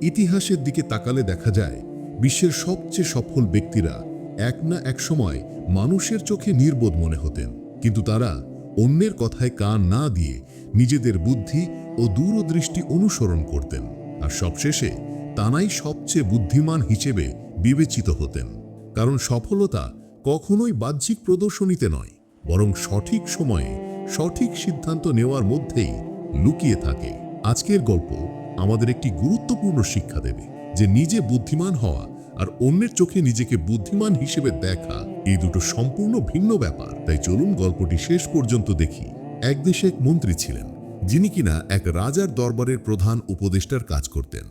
ইতিহাসের দিকে তাকালে দেখা যায়, বিশ্বের সবচেয়ে সফল ব্যক্তিরা এক না এক সময় মানুষের চোখে নির্বোধ মনে হতেন। কিন্তু তারা অন্যের কথায় কান না দিয়ে নিজেদের বুদ্ধি ও দূরদৃষ্টি অনুসরণ করতেন আর সবশেষে তানাই সবচেয়ে বুদ্ধিমান হিসেবে বিবেচিত হতেন। কারণ সফলতা কখনোই বাহ্যিক প্রদর্শনীতে নয়, বরং সঠিক সময়ে সঠিক সিদ্ধান্ত নেওয়ার মধ্যেই লুকিয়ে থাকে। আজকের গল্প আমাদের একটি গুরুত্বপূর্ণ শিক্ষা দেবে যে নিজে বুদ্ধিমান হওয়া আর অন্যের চোখে নিজেকে বুদ্ধিমান হিসেবে দেখা, এই দুটো সম্পূর্ণ ভিন্ন ব্যাপার। তাই চলুন গল্পটি শেষ পর্যন্ত দেখি। এক দেশে এক মন্ত্রী ছিলেন, যিনি কিনা এক রাজার দরবারের প্রধান উপদেষ্টার কাজ করতেন।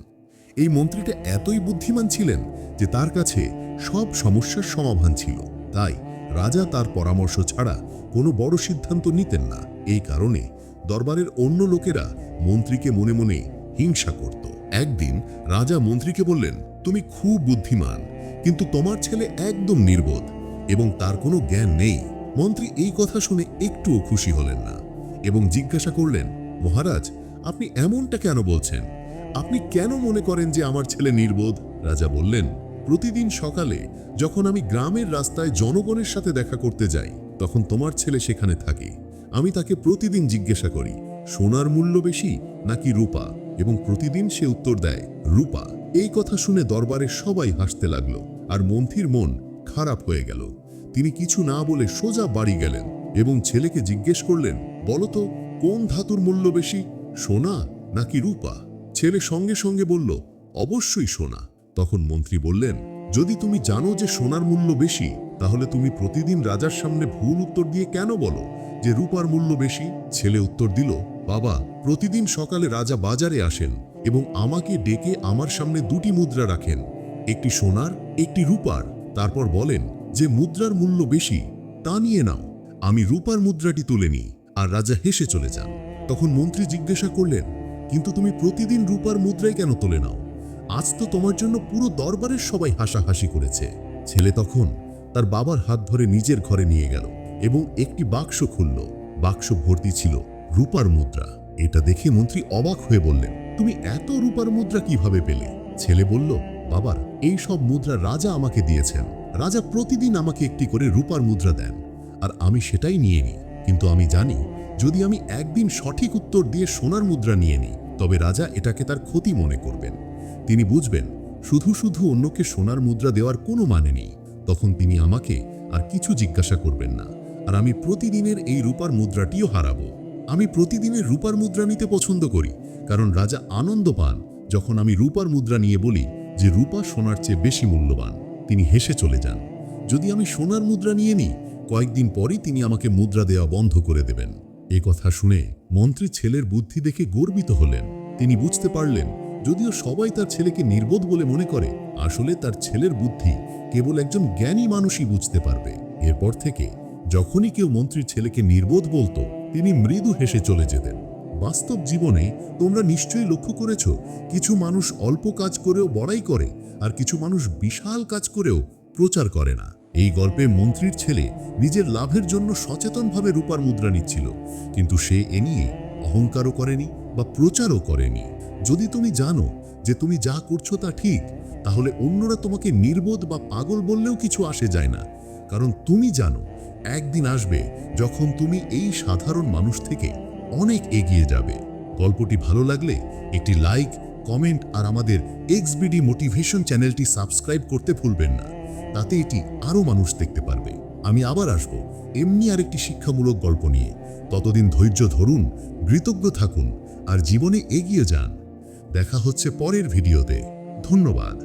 এই মন্ত্রীটা এতই বুদ্ধিমান ছিলেন যে তার কাছে সব সমস্যার সমাধান ছিল। তাই রাজা তার পরামর্শ ছাড়া কোনো বড় সিদ্ধান্ত নিতেন না। এই কারণে দরবারের অন্য লোকেরা মন্ত্রীকে মনে মনে হিংসা করত। একদিন রাজা মন্ত্রীকে বললেন, তুমি খুব বুদ্ধিমান, কিন্তু তোমার ছেলে একদম নির্বোধ এবং তার কোনো জ্ঞান নেই। মন্ত্রী এই কথা শুনে একটুও খুশি হলেন না এবং জিজ্ঞাসা করলেন, মহারাজ, আপনি এমনটা কেন বলছেন? আপনি কেন মনে করেন যে আমার ছেলে নির্বোধ? রাজা বললেন, প্রতিদিন সকালে যখন আমি গ্রামের রাস্তায় জনগণের সাথে দেখা করতে যাই, তখন তোমার ছেলে সেখানে থাকে। আমি তাকে প্রতিদিন জিজ্ঞাসা করি, সোনার মূল্য বেশি নাকি রূপা এবং প্রতিদিন সে উত্তর দেয়, রূপা, এই কথা শুনে দরবারে সবাই হাসতে লাগল আর মন্ত্রীর মন খারাপ হয়ে গেল। তিনি কিছু না বলে সোজা বাড়ি গেলেন এবং ছেলেকে জিজ্ঞেস করলেন বলতো কোন ধাতুর মূল্য বেশি, সোনা নাকি রূপা? ছেলে সঙ্গে সঙ্গে বলল, অবশ্যই সোনা। তখন মন্ত্রী বললেন, যদি তুমি জানো যে সোনার মূল্য বেশি, তাহলে তুমি প্রতিদিন রাজার সামনে ভুল উত্তর দিয়ে কেন বলো যে রূপার মূল্য বেশি? ছেলে উত্তর দিল, বাবা প্রতিদিন সকালে রাজা বাজারে আসেন এবং আমাকে ডেকে আমার সামনে দুটি মুদ্রা রাখেন। একটি সোনার, একটি রূপার। তারপর বলেন যে মুদ্রার মূল্য বেশি, তা নিয়ে নাও। আমি রূপার মুদ্রাটি তুলে নিই আর রাজা হেসে চলে যান। তখন মন্ত্রী জিজ্ঞাসা করলেন, কিন্তু তুমি প্রতিদিন রূপার মুদ্রাই কেন তুলে নাও? আজ তো তোমার জন্য পুরো দরবারের সবাই হাসাহাসি করেছে। ছেলে তখন তার বাবার হাত ধরে নিজের ঘরে নিয়ে গেল এবং একটি বাক্স খুলল। বাক্স ভর্তি ছিল রূপার মুদ্রা। এটা দেখে মন্ত্রী অবাক হয়ে বললেন, তুমি এত রূপার মুদ্রা কীভাবে পেলে? ছেলে বলল, বাবার, এই সব মুদ্রা রাজা আমাকে দিয়েছেন। রাজা প্রতিদিন আমাকে একটি করে রূপার মুদ্রা দেন, আর আমি সেটাই নিয়ে নিই। কিন্তু আমি জানি, যদি আমি একদিন সঠিক উত্তর দিয়ে সোনার মুদ্রা নিয়ে নিই, তবে রাজা এটাকে তার ক্ষতি মনে করবেন। তিনি বুঝবেন, শুধু শুধু অন্যকে সোনার মুদ্রা দেওয়ার কোনো মানে নেই। তখন তিনি আমাকে আর কিছু জিজ্ঞাসা করবেন না, আর আমি প্রতিদিনের এই রূপার মুদ্রাটিও হারাবো। আমি প্রতিদিনের রূপার মুদ্রা নিতে পছন্দ করি, কারণ রাজা আনন্দ পান যখন আমি রূপার মুদ্রা নিয়ে বলি যে রূপা সোনার চেয়ে বেশি মূল্যবান। তিনি হেসে চলে যান। যদি আমি সোনার মুদ্রা নিয়ে নিই, কয়েকদিন পরই তিনি আমাকে মুদ্রা দেওয়া বন্ধ করে দেবেন। এ কথা শুনে মন্ত্রী ছেলের বুদ্ধি দেখে গর্বিত হলেন। তিনি বুঝতে পারলেন, যদিও সবাই তার ছেলেকে নির্বোধ বলে মনে করে, আসলে তার ছেলের বুদ্ধি কেবল একজন জ্ঞানী মানুষই বুঝতে পারবে। এরপর থেকে যখনই কেউ মন্ত্রীর ছেলেকে নির্বোধ বলতো তিনি মৃদু হেসে চলে যেতেন। বাস্তব জীবনে তোমরা নিশ্চয়ই লক্ষ্য করেছ, কিছু মানুষ অল্প কাজ করেও বড়াই করে আর কিছু মানুষ বিশাল কাজ করেও প্রচার করে না। এই গল্পে মন্ত্রীর ছেলে নিজের লাভের জন্য সচেতনভাবে রূপার মুদ্রা নিচ্ছিল, কিন্তু সে এ নিয়ে অহংকারও করেনি বা প্রচারও করেনি। যদি তুমি জানো যে তুমি যা করছ তা ঠিক, তাহলে অন্যরা তোমাকে নির্বোধ বা পাগল বললেও কিছু আসে যায় না, কারণ তুমি জানো একদিন আসবে যখন তুমি এই সাধারণ মানুষ থেকে অনেক এগিয়ে যাবে। গল্পটি ভালো লাগলে একটি লাইক, কমেন্ট আর আমাদের এক্সবিডি মোটিভেশন চ্যানেলটি সাবস্ক্রাইব করতে ভুলবেন না। তাতে এটি আরও মানুষ দেখতে পারবে। আমি আবার আসব এমনি আরেকটি শিক্ষামূলক গল্প নিয়ে। ততদিন ধৈর্য ধরুন, কৃতজ্ঞ থাকুন আর জীবনে এগিয়ে যান। দেখা হচ্ছে পরের ভিডিওতে। ধন্যবাদ।